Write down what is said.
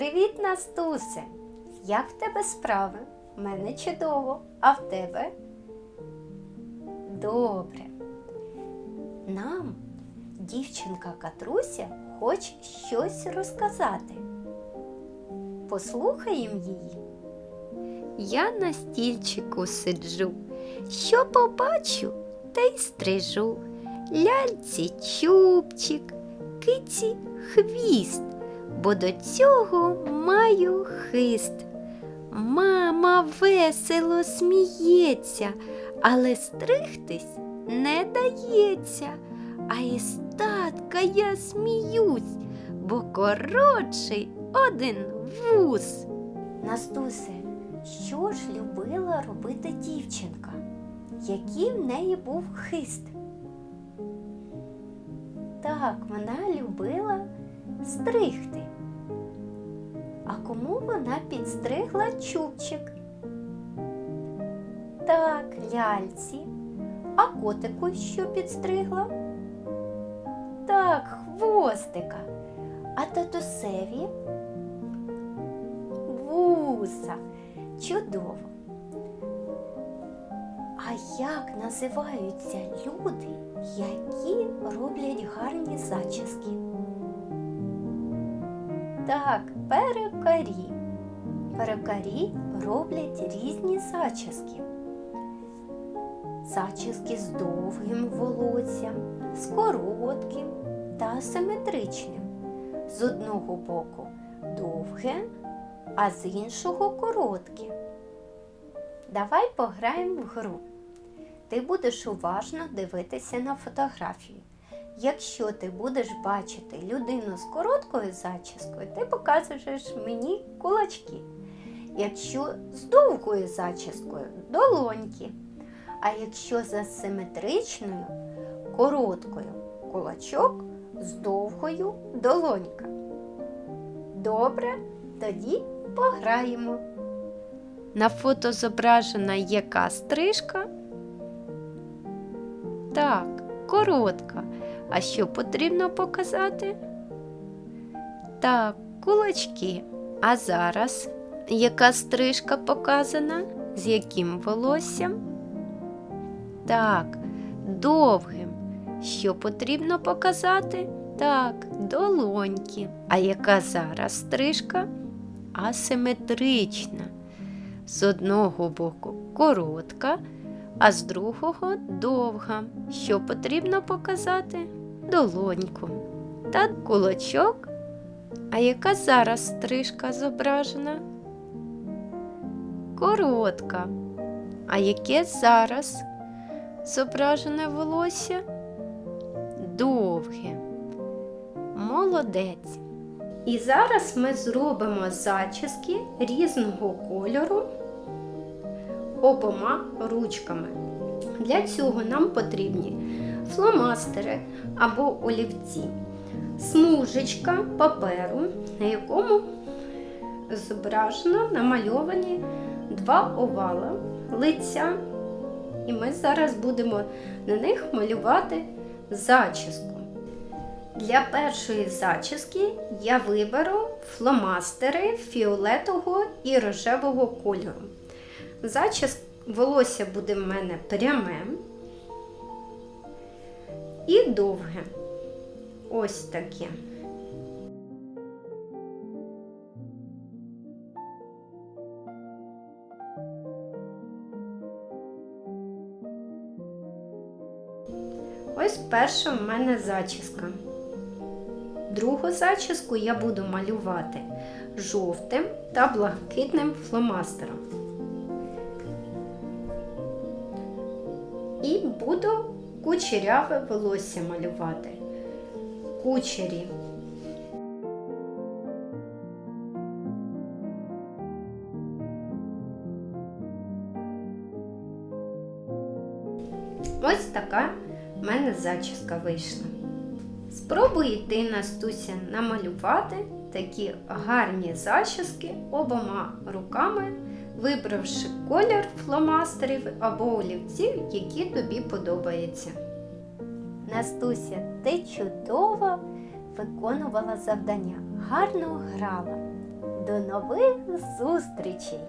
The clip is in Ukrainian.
Привіт, Настусе! Як в тебе справи? В мене чудово, а в тебе? Добре. Нам дівчинка Катруся хоче щось розказати. Послухаємо її. Я на стільчику сиджу, що побачу, та й стрижу. Ляльці чубчик, киці хвіст, бо до цього маю хист. Мама весело сміється, але стригтись не дається. А із татка я сміюсь, бо коротший один вуз. Настусе, що ж любила робити дівчинка? Який в неї був хист? Так, вона любила стригти. А кому вона підстригла чубчик? Так, ляльці. А котику що підстригла? Так, хвостика. А татусеві? Вуса. Чудово. А як називаються люди, які роблять гарні зачіски? Так, перукарі. Перукарі роблять різні зачіски. Зачіски з довгим волоссям, з коротким та симетричним. З одного боку довге, а з іншого коротке. Давай пограємо в гру. Ти будеш уважно дивитися на фотографію. Якщо ти будеш бачити людину з короткою зачіскою, ти показуєш мені кулачки. Якщо з довгою зачіскою долоньки. А якщо за симетричною, короткою кулачок з довгою долонька. Добре, тоді пограємо. На фото зображена яка стрижка? Так, коротка. А що потрібно показати? Так, кулачки. А зараз яка стрижка показана? З яким волоссям? Так, довгим. Що потрібно показати? Так, долоньки. А яка зараз стрижка? Асиметрична. З одного боку коротка, а з другого довга. Що потрібно показати? Долоньку. Та кулачок. А яка зараз стрижка зображена? Коротка. А яке зараз зображене волосся? Довге. Молодець. І зараз ми зробимо зачіски різного кольору обома ручками. Для цього нам потрібні фломастери або олівці, смужечка паперу, на якому зображено намальовані два овала лиця. І ми зараз будемо на них малювати зачіску. Для першої зачіски я виберу фломастери фіолетового і рожевого кольору. Зачіс волосся буде в мене пряме і довге. Ось таке. Ось перша в мене зачіска. Другу зачіску я буду малювати жовтим та блакитним фломастером. І буду кучеряве волосся малювати. Кучері. Ось така в мене зачіска вийшла. Спробуй ти, Настуся, намалювати такі гарні зачіски обома руками, вибравши колір фломастерів або олівців, які тобі подобаються. Настуся, ти чудово виконувала завдання, гарно грала. До нових зустрічей!